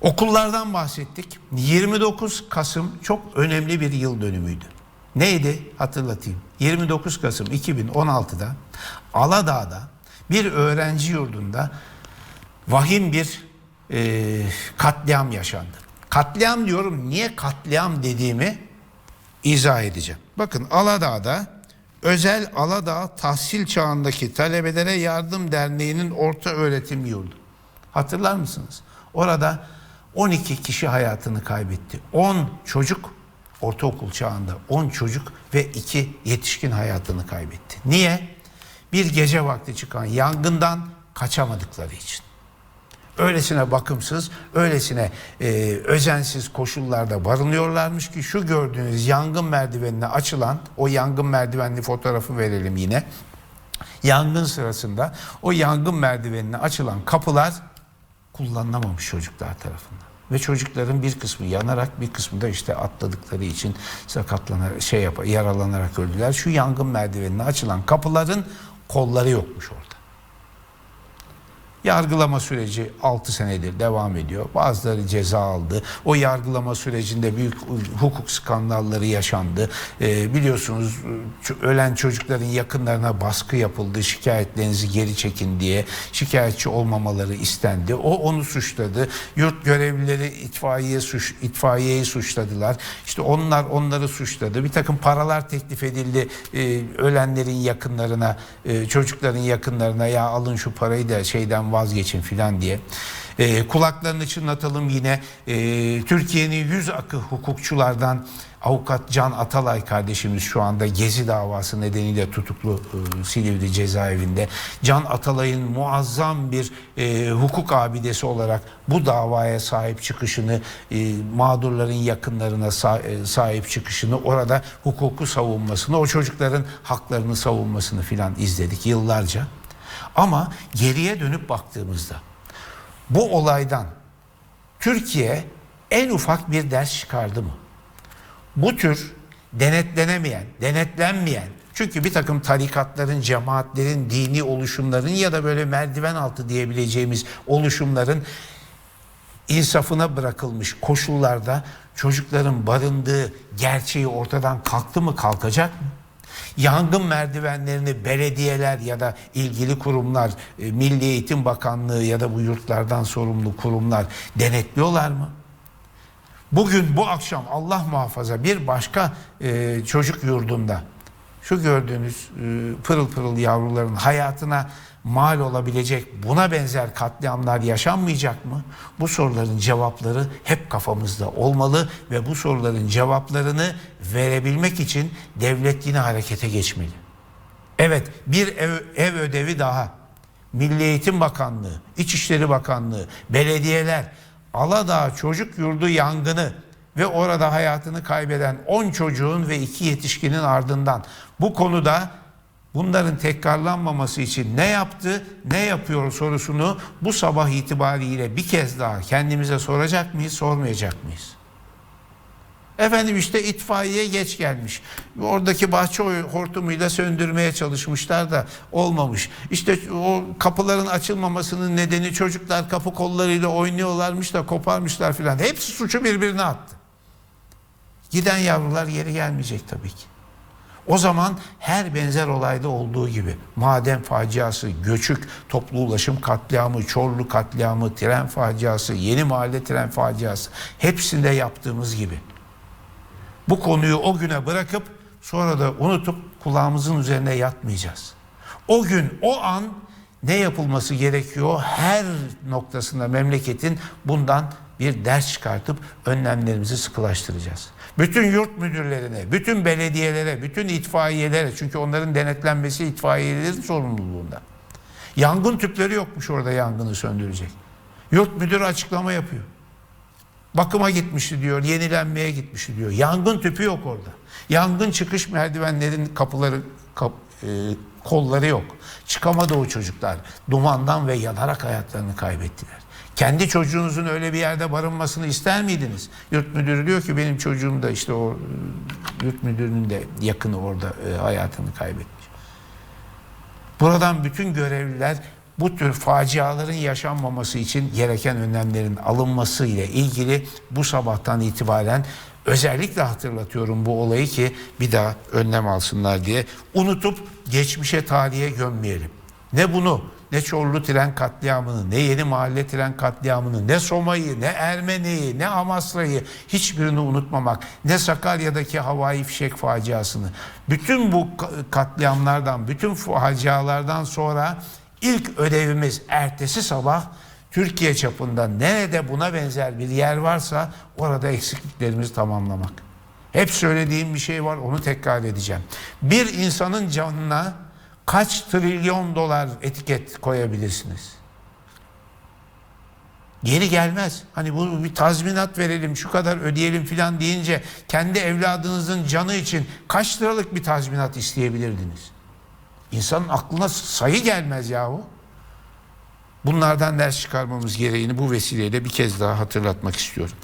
Okullardan bahsettik. 29 Kasım çok önemli bir yıl dönümüydü. Neydi? Hatırlatayım. 29 Kasım 2016'da Aladağ'da bir öğrenci yurdunda vahim bir e, katliam yaşandı. Katliam diyorum. Niye katliam dediğimi izah edeceğim. Bakın Aladağ'da Özel Aladağ Tahsil Çağındaki Talebelere Yardım Derneği'nin orta öğretim yurdu. Hatırlar mısınız? Orada 12 kişi hayatını kaybetti. 10 çocuk ortaokul çağında 10 çocuk ve 2 yetişkin hayatını kaybetti. Niye? Bir gece vakti çıkan yangından kaçamadıkları için. Öylesine bakımsız, öylesine e, özensiz koşullarda barınıyorlarmış ki şu gördüğünüz yangın merdivenine açılan o yangın merdivenli fotoğrafı verelim yine. Yangın sırasında o yangın merdivenine açılan kapılar kullanılamamış çocuklar tarafından. Ve çocukların bir kısmı yanarak bir kısmı da işte atladıkları için sakatlanarak şey yap yaralanarak öldüler. Şu yangın merdivenine açılan kapıların kolları yokmuş orada. Yargılama süreci 6 senedir devam ediyor. Bazıları ceza aldı. O yargılama sürecinde büyük hukuk skandalları yaşandı. Ee, biliyorsunuz ölen çocukların yakınlarına baskı yapıldı. Şikayetlerinizi geri çekin diye. Şikayetçi olmamaları istendi. O onu suçladı. Yurt görevlileri itfaiye suç, itfaiyeyi suçladılar. İşte onlar onları suçladı. Bir takım paralar teklif edildi ee, ölenlerin yakınlarına, e, çocukların yakınlarına ya alın şu parayı da şeyden vazgeçin filan diye. Ee, kulaklarını çınlatalım yine Ee, Türkiye'nin yüz akı hukukçulardan avukat Can Atalay kardeşimiz şu anda Gezi davası nedeniyle tutuklu e, Silivri cezaevinde. Can Atalay'ın muazzam bir e, hukuk abidesi olarak bu davaya sahip çıkışını, e, mağdurların yakınlarına sa- e, sahip çıkışını, orada hukuku savunmasını, o çocukların haklarını savunmasını filan izledik yıllarca. Ama geriye dönüp baktığımızda bu olaydan Türkiye en ufak bir ders çıkardı mı? Bu tür denetlenemeyen, denetlenmeyen, çünkü bir takım tarikatların, cemaatlerin, dini oluşumların ya da böyle merdiven altı diyebileceğimiz oluşumların insafına bırakılmış koşullarda çocukların barındığı gerçeği ortadan kalktı mı kalkacak mı? Yangın merdivenlerini belediyeler ya da ilgili kurumlar, e, Milli Eğitim Bakanlığı ya da bu yurtlardan sorumlu kurumlar denetliyorlar mı? Bugün bu akşam Allah muhafaza bir başka e, çocuk yurdunda şu gördüğünüz e, pırıl pırıl yavruların hayatına mal olabilecek buna benzer katliamlar yaşanmayacak mı? Bu soruların cevapları hep kafamızda olmalı ve bu soruların cevaplarını verebilmek için devlet yine harekete geçmeli. Evet bir ev, ev ödevi daha. Milli Eğitim Bakanlığı, İçişleri Bakanlığı, belediyeler, Aladağ Çocuk Yurdu yangını ve orada hayatını kaybeden 10 çocuğun ve 2 yetişkinin ardından bu konuda bunların tekrarlanmaması için ne yaptı, ne yapıyor sorusunu bu sabah itibariyle bir kez daha kendimize soracak mıyız, sormayacak mıyız? Efendim işte itfaiye geç gelmiş. Oradaki bahçe hortumuyla söndürmeye çalışmışlar da olmamış. İşte o kapıların açılmamasının nedeni çocuklar kapı kollarıyla oynuyorlarmış da koparmışlar filan. Hepsi suçu birbirine attı. Giden yavrular geri gelmeyecek tabii ki. O zaman her benzer olayda olduğu gibi maden faciası, göçük, toplu ulaşım katliamı, Çorlu katliamı, tren faciası, yeni mahalle tren faciası hepsinde yaptığımız gibi. Bu konuyu o güne bırakıp sonra da unutup kulağımızın üzerine yatmayacağız. O gün, o an ne yapılması gerekiyor? Her noktasında memleketin bundan bir ders çıkartıp önlemlerimizi sıkılaştıracağız. Bütün yurt müdürlerine, bütün belediyelere, bütün itfaiyelere çünkü onların denetlenmesi itfaiyelerin sorumluluğunda. Yangın tüpleri yokmuş orada yangını söndürecek. Yurt müdürü açıklama yapıyor. Bakıma gitmişti diyor, yenilenmeye gitmişti diyor. Yangın tüpü yok orada. Yangın çıkış merdivenlerin kapıları, kap, e, kolları yok. Çıkamadı o çocuklar. Dumandan ve yanarak hayatlarını kaybettiler. Kendi çocuğunuzun öyle bir yerde barınmasını ister miydiniz? Yurt müdürü diyor ki benim çocuğum da işte o e, yurt müdürünün de yakını orada e, hayatını kaybetmiş. Buradan bütün görevliler bu tür faciaların yaşanmaması için gereken önlemlerin alınması ile ilgili bu sabahtan itibaren özellikle hatırlatıyorum bu olayı ki bir daha önlem alsınlar diye unutup geçmişe tarihe gömmeyelim. Ne bunu ne Çorlu tren katliamını, ne Yeni Mahalle tren katliamını, ne Soma'yı, ne Ermeni'yi, ne Amasra'yı hiçbirini unutmamak, ne Sakarya'daki havai fişek faciasını. Bütün bu ka- katliamlardan, bütün facialardan sonra ilk ödevimiz ertesi sabah Türkiye çapında nerede buna benzer bir yer varsa orada eksikliklerimizi tamamlamak. Hep söylediğim bir şey var onu tekrar edeceğim. Bir insanın canına kaç trilyon dolar etiket koyabilirsiniz? Geri gelmez. Hani bu bir tazminat verelim, şu kadar ödeyelim filan deyince kendi evladınızın canı için kaç liralık bir tazminat isteyebilirdiniz? İnsanın aklına sayı gelmez yahu. Bunlardan ders çıkarmamız gereğini bu vesileyle bir kez daha hatırlatmak istiyorum.